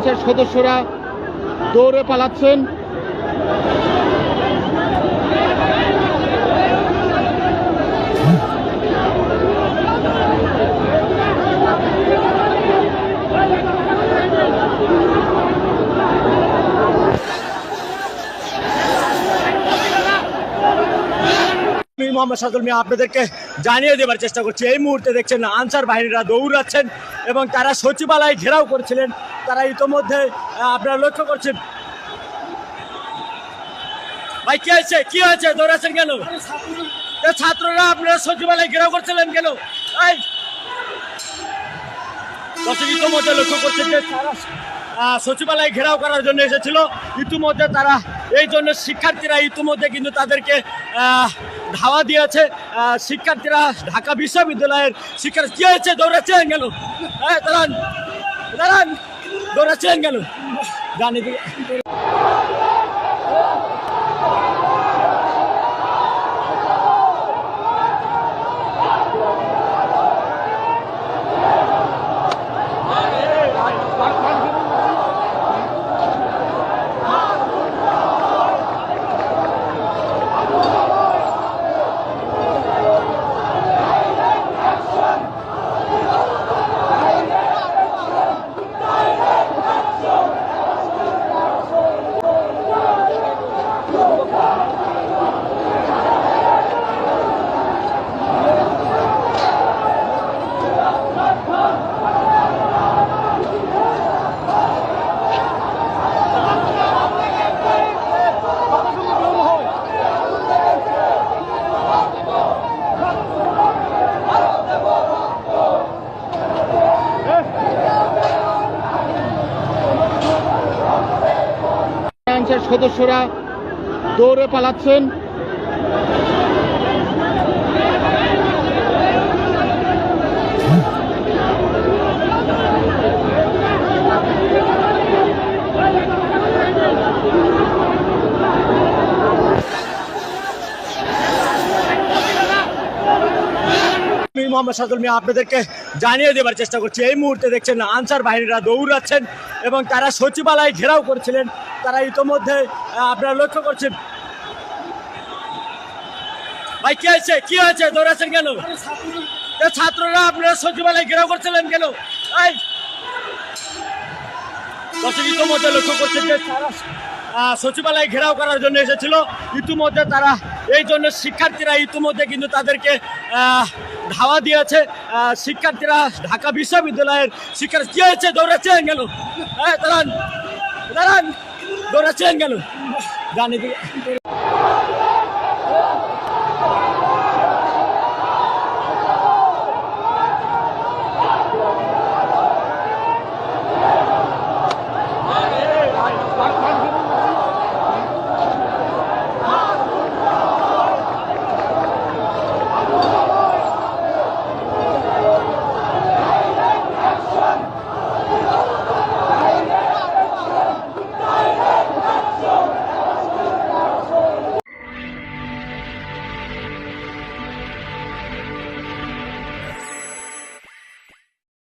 অধিকাংশের সদস্যরা দৌড়ে পালাচ্ছেন। মোহাম্মদ সাদুল মিয়া আপনাদেরকে জানিয়ে দেবার চেষ্টা করছি। এই মুহূর্তে দেখছেন আনসার বাহিনীরা দৌড়াচ্ছেন এবং তারা সচিবালয় ঘেরাও করেছিলেন। তারা ইতোমধ্যে আপনারা লক্ষ্য করছেন। ভাই, কি হয়েছে? কি হয়েছে? দৌড়াচ্ছেন কেন? ছাত্ররা আপনারা সচিবালয় ঘেরাও করছিলেন কেন? দর্শক, ইতোমধ্যে লক্ষ্য করছেন যে তারা সচিবালয় ঘেরাও করার জন্য এসেছিল। ইতিমধ্যে তারা, এই জন্য শিক্ষার্থীরা ইতিমধ্যে কিন্তু তাদেরকে ধাওয়া দিয়েছে শিক্ষার্থীরা ঢাকা বিশ্ববিদ্যালয়ের শিক্ষার্থী হয়েছে? দৌড়াচ্ছেন গেল হ্যাঁ দাঁড়ান দাঁড়ান, দৌড়াচ্ছে গেল জানি সদস্যরা দৌড়ে পালাচ্ছেন। মোহাম্মদ সাদুল মিয়া আপনাদেরকে জানিয়ে দেবার চেষ্টা করছি। এই মুহূর্তে দেখছেন আনসার বাহিনীরা দৌড়াচ্ছেন এবং তারা সচিবালয় ঘেরাও করেছিলেন। তারা ইতোমধ্যে আপনারা লক্ষ্য করছেন। ভাই, কি হয়েছে? কি হয়েছে? দৌড়াচ্ছেন কেন? ছাত্ররা আপনারা সচিবালয় ঘেরাও করছিলেন কেন? দর্শক লক্ষ্য করছেন যে সচিবালয় ঘেরাও করার জন্য এসেছিল। ইতিমধ্যে তারা, এই জন্য শিক্ষার্থীরা ইতিমধ্যে কিন্তু তাদেরকে ধাওয়া দিয়েছে শিক্ষার্থীরা ঢাকা বিশ্ববিদ্যালয়ের শিক্ষার্থী কি হয়েছে? দৌড়াচ্ছেন গেল হ্যাঁ দাঁড়ান দাঁড়ান দৌড়াচ্ছেন গেল জানি